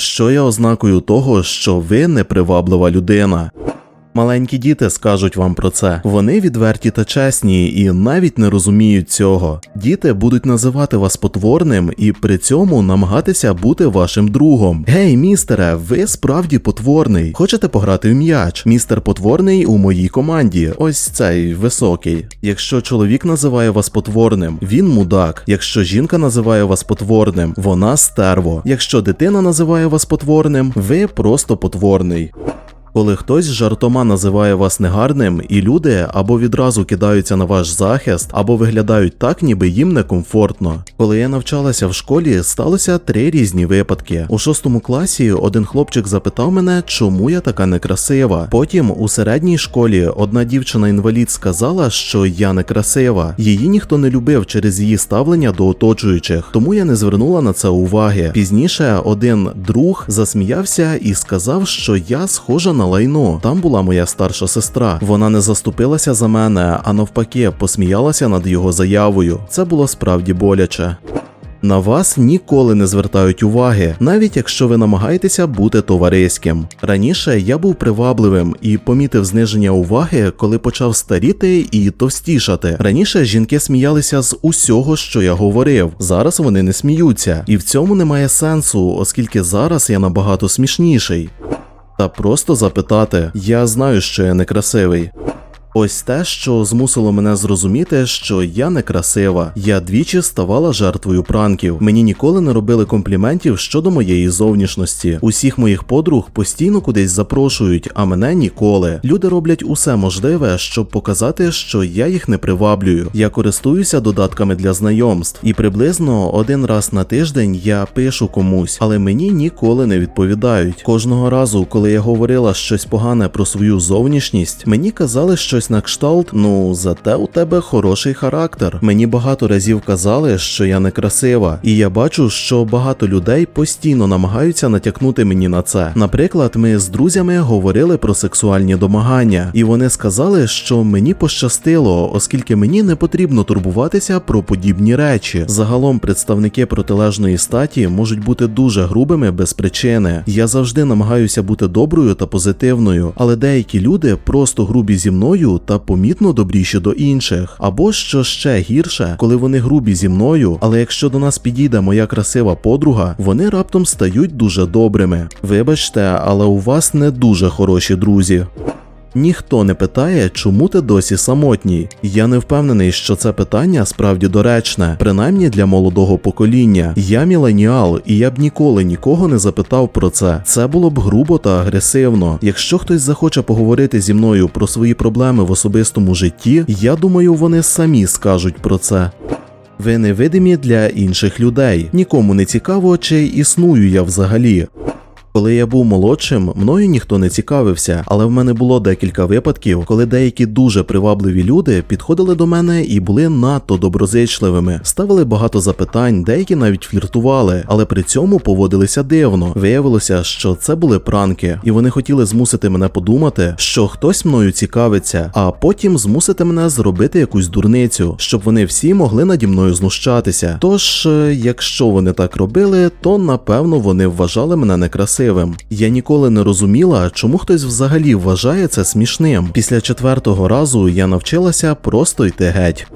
Що є ознакою того, що ви неприваблива людина? Маленькі діти скажуть вам про це. Вони відверті та чесні і навіть не розуміють цього. Діти будуть називати вас потворним і при цьому намагатися бути вашим другом. Гей, містере, ви справді потворний. Хочете пограти в м'яч? Містер потворний у моїй команді. Ось цей високий. Якщо чоловік називає вас потворним, він мудак. Якщо жінка називає вас потворним, вона стерво. Якщо дитина називає вас потворним, ви просто потворний. Коли хтось жартома називає вас негарним, і люди або відразу кидаються на ваш захист, або виглядають так, ніби їм некомфортно. Коли я навчалася в школі, сталося три різні випадки. У шостому класі один хлопчик запитав мене, чому я така некрасива. Потім у середній школі одна дівчина-інвалід сказала, що я некрасива. Її ніхто не любив через її ставлення до оточуючих, тому я не звернула на це уваги. Пізніше один друг засміявся і сказав, що я схожа на лайно. Там була моя старша сестра. Вона не заступилася за мене, а навпаки, посміялася над його заявою. Це було справді боляче. На вас ніколи не звертають уваги, навіть якщо ви намагаєтеся бути товариським. Раніше я був привабливим і помітив зниження уваги, коли почав старіти і товстішати. Раніше жінки сміялися з усього, що я говорив. Зараз вони не сміються, і в цьому немає сенсу, оскільки зараз я набагато смішніший. Та просто запитати: я знаю, що я некрасивий. Ось те, що змусило мене зрозуміти, що я некрасива. Я двічі ставала жертвою пранків. Мені ніколи не робили компліментів щодо моєї зовнішності. Усіх моїх подруг постійно кудись запрошують, а мене ніколи. Люди роблять усе можливе, щоб показати, що я їх не приваблюю. Я користуюся додатками для знайомств, і приблизно один раз на тиждень я пишу комусь, але мені ніколи не відповідають. Кожного разу, коли я говорила щось погане про свою зовнішність, мені казали щось на кшталт, ну зате у тебе хороший характер. Мені багато разів казали, що я некрасива, і я бачу, що багато людей постійно намагаються натякнути мені на це. Наприклад, ми з друзями говорили про сексуальні домагання, і вони сказали, що мені пощастило, оскільки мені не потрібно турбуватися про подібні речі. Загалом представники протилежної статі можуть бути дуже грубими без причини. Я завжди намагаюся бути доброю та позитивною, але деякі люди просто грубі зі мною та помітно добріші до інших. Або що ще гірше, коли вони грубі зі мною, але якщо до нас підійде моя красива подруга, вони раптом стають дуже добрими. Вибачте, але у вас не дуже хороші друзі. Ніхто не питає, чому ти досі самотній. Я не впевнений, що це питання справді доречне, принаймні для молодого покоління. Я міленіал, і я б ніколи нікого не запитав про це. Це було б грубо та агресивно. Якщо хтось захоче поговорити зі мною про свої проблеми в особистому житті, я думаю, вони самі скажуть про це. Ви невидимі для інших людей. Нікому не цікаво, чи існую я взагалі. Коли я був молодшим, мною ніхто не цікавився, але в мене було декілька випадків, коли деякі дуже привабливі люди підходили до мене і були надто доброзичливими, ставили багато запитань, деякі навіть фліртували, але при цьому поводилися дивно. Виявилося, що це були пранки, і вони хотіли змусити мене подумати, що хтось мною цікавиться, а потім змусити мене зробити якусь дурницю, щоб вони всі могли наді мною знущатися. Тож, е, якщо вони так робили, то напевно вони вважали мене некрасивим. Я ніколи не розуміла, чому хтось взагалі вважає це смішним. Після четвертого разу я навчилася просто йти геть.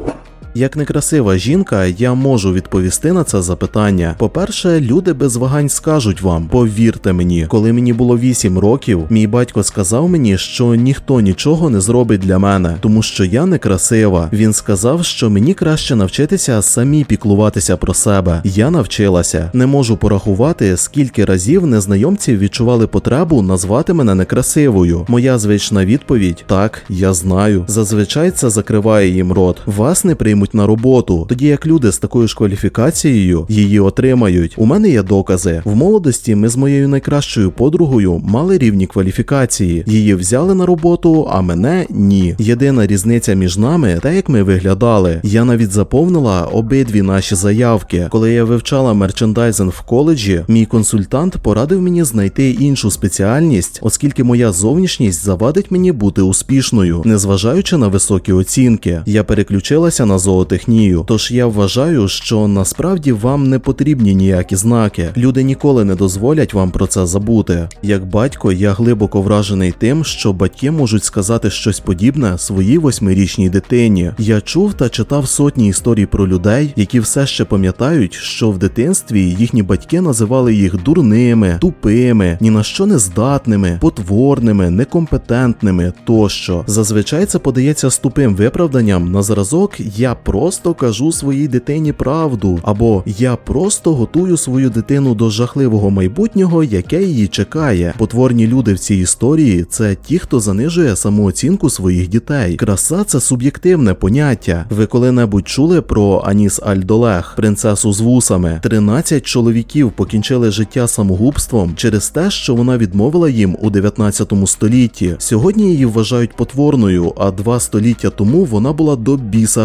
Як некрасива жінка, я можу відповісти на це запитання. По-перше, люди без вагань скажуть вам, повірте мені, коли мені було 8 років, мій батько сказав мені, що ніхто нічого не зробить для мене, тому що я некрасива. Він сказав, що мені краще навчитися самі піклуватися про себе. Я навчилася. Не можу порахувати, скільки разів незнайомці відчували потребу назвати мене некрасивою. Моя звична відповідь так, я знаю. Зазвичай це закриває їм рот. Вас не приймуть на роботу, тоді як люди з такою ж кваліфікацією її отримають. У мене є докази. В молодості ми з моєю найкращою подругою мали рівні кваліфікації. Її взяли на роботу, а мене ні. Єдина різниця між нами те, як ми виглядали. Я навіть заповнила обидві наші заявки. Коли я вивчала мерчендайзинг в коледжі, мій консультант порадив мені знайти іншу спеціальність, оскільки моя зовнішність завадить мені бути успішною, незважаючи на високі оцінки. Я переключилася на зовнішність зоотехнію. Тож я вважаю, що насправді вам не потрібні ніякі знаки. Люди ніколи не дозволять вам про це забути. Як батько, я глибоко вражений тим, що батьки можуть сказати щось подібне своїй восьмирічній дитині. Я чув та читав сотні історій про людей, які все ще пам'ятають, що в дитинстві їхні батьки називали їх дурними, тупими, ні на що не здатними, потворними, некомпетентними тощо. Зазвичай це подається з тупим виправданням на зразок Я просто кажу своїй дитині правду, або Я просто готую свою дитину до жахливого майбутнього, яке її чекає. Потворні люди в цій історії це ті, хто занижує самооцінку своїх дітей. Краса це суб'єктивне поняття. Ви коли-небудь чули про Аніс Альдолех, принцесу з вусами? 13 чоловіків покінчили життя самогубством через те, що вона відмовила їм у 19 столітті. Сьогодні її вважають потворною, а два століття тому вона була до біса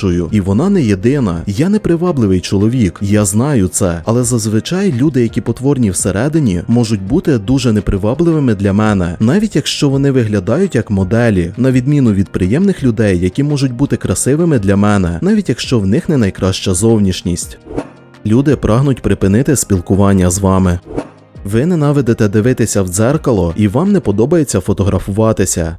гарячою, і вона не єдина. Я не привабливий чоловік, я знаю це, але зазвичай люди, які потворні всередині, можуть бути дуже непривабливими для мене, навіть якщо вони виглядають як моделі, на відміну від приємних людей, які можуть бути красивими для мене, навіть якщо в них не найкраща зовнішність. Люди прагнуть припинити спілкування з вами. Ви ненавидите дивитися в дзеркало і вам не подобається фотографуватися.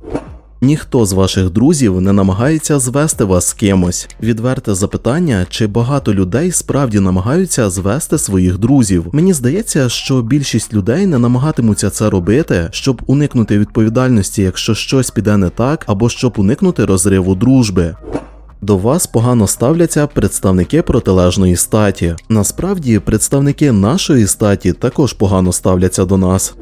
Ніхто з ваших друзів не намагається звести вас з кимось. Відверте запитання, чи багато людей справді намагаються звести своїх друзів. Мені здається, що більшість людей не намагатимуться це робити, щоб уникнути відповідальності, якщо щось піде не так, або щоб уникнути розриву дружби. До вас погано ставляться представники протилежної статі. Насправді, представники нашої статі також погано ставляться до нас.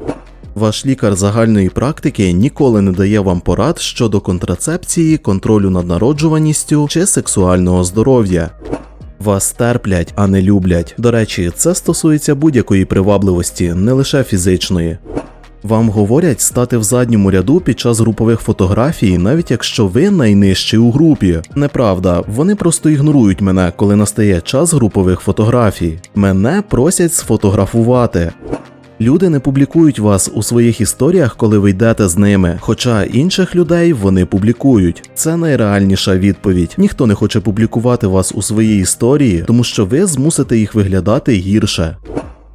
Ваш лікар загальної практики ніколи не дає вам порад щодо контрацепції, контролю над народжуваністю чи сексуального здоров'я. Вас терплять, а не люблять. До речі, це стосується будь-якої привабливості, не лише фізичної. Вам говорять стати в задньому ряду під час групових фотографій, навіть якщо ви найнижчий у групі. Неправда, вони просто ігнорують мене, коли настає час групових фотографій. Мене просять сфотографувати. Люди не публікують вас у своїх історіях, коли ви йдете з ними, хоча інших людей вони публікують. Це найреальніша відповідь. Ніхто не хоче публікувати вас у своїй історії, тому що ви змусите їх виглядати гірше.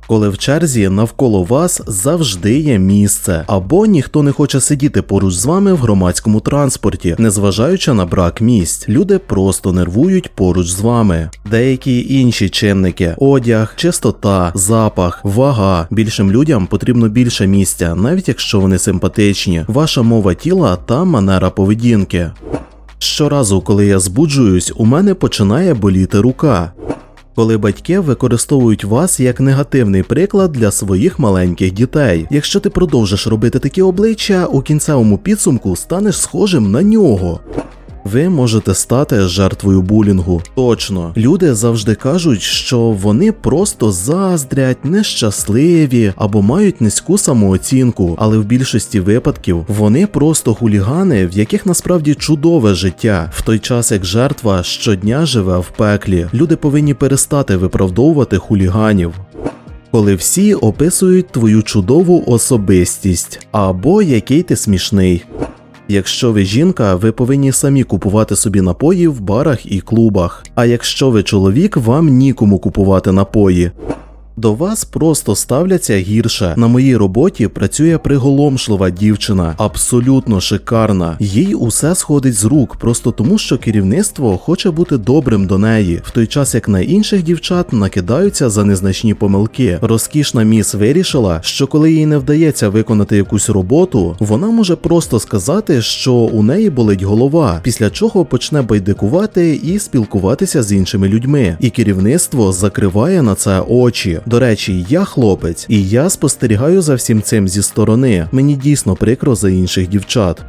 Коли в черзі навколо вас завжди є місце, або ніхто не хоче сидіти поруч з вами в громадському транспорті, незважаючи на брак місць. Люди просто нервують поруч з вами. Деякі інші чинники: одяг, чистота, запах, вага. Більшим людям потрібно більше місця, навіть якщо вони симпатичні. Ваша мова тіла та манера поведінки. Щоразу, коли я збуджуюсь, у мене починає боліти рука. Коли батьки використовують вас як негативний приклад для своїх маленьких дітей. Якщо ти продовжиш робити такі обличчя, у кінцевому підсумку станеш схожим на нього. Ви можете стати жертвою булінгу. Точно, люди завжди кажуть, що вони просто заздрять, нещасливі або мають низьку самооцінку, але в більшості випадків вони просто хулігани, в яких насправді чудове життя, в той час як жертва щодня живе в пеклі. Люди повинні перестати виправдовувати хуліганів. Коли всі описують твою чудову особистість або який ти смішний. Якщо ви жінка, ви повинні самі купувати собі напої в барах і клубах. А якщо ви чоловік, вам нікому купувати напої. До вас просто ставляться гірше. На моїй роботі працює приголомшлива дівчина, абсолютно шикарна. Їй усе сходить з рук, просто тому, що керівництво хоче бути добрим до неї, в той час як на інших дівчат накидаються за незначні помилки. Розкішна міс вирішила, що коли їй не вдається виконати якусь роботу, вона може просто сказати, що у неї болить голова, після чого почне байдикувати і спілкуватися з іншими людьми. І керівництво закриває на це очі. До речі, я хлопець, і я спостерігаю за всім цим зі сторони. Мені дійсно прикро за інших дівчат.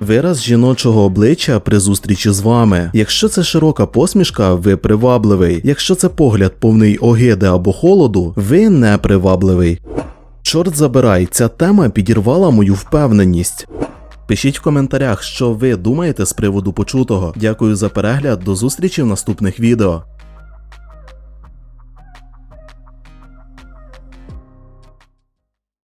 Вираз жіночого обличчя при зустрічі з вами. Якщо це широка посмішка, ви привабливий. Якщо це погляд повний огиди або холоду, ви не привабливий. Чорт забирай, ця тема підірвала мою впевненість. Пишіть в коментарях, що ви думаєте з приводу почутого. Дякую за перегляд, до зустрічі в наступних відео.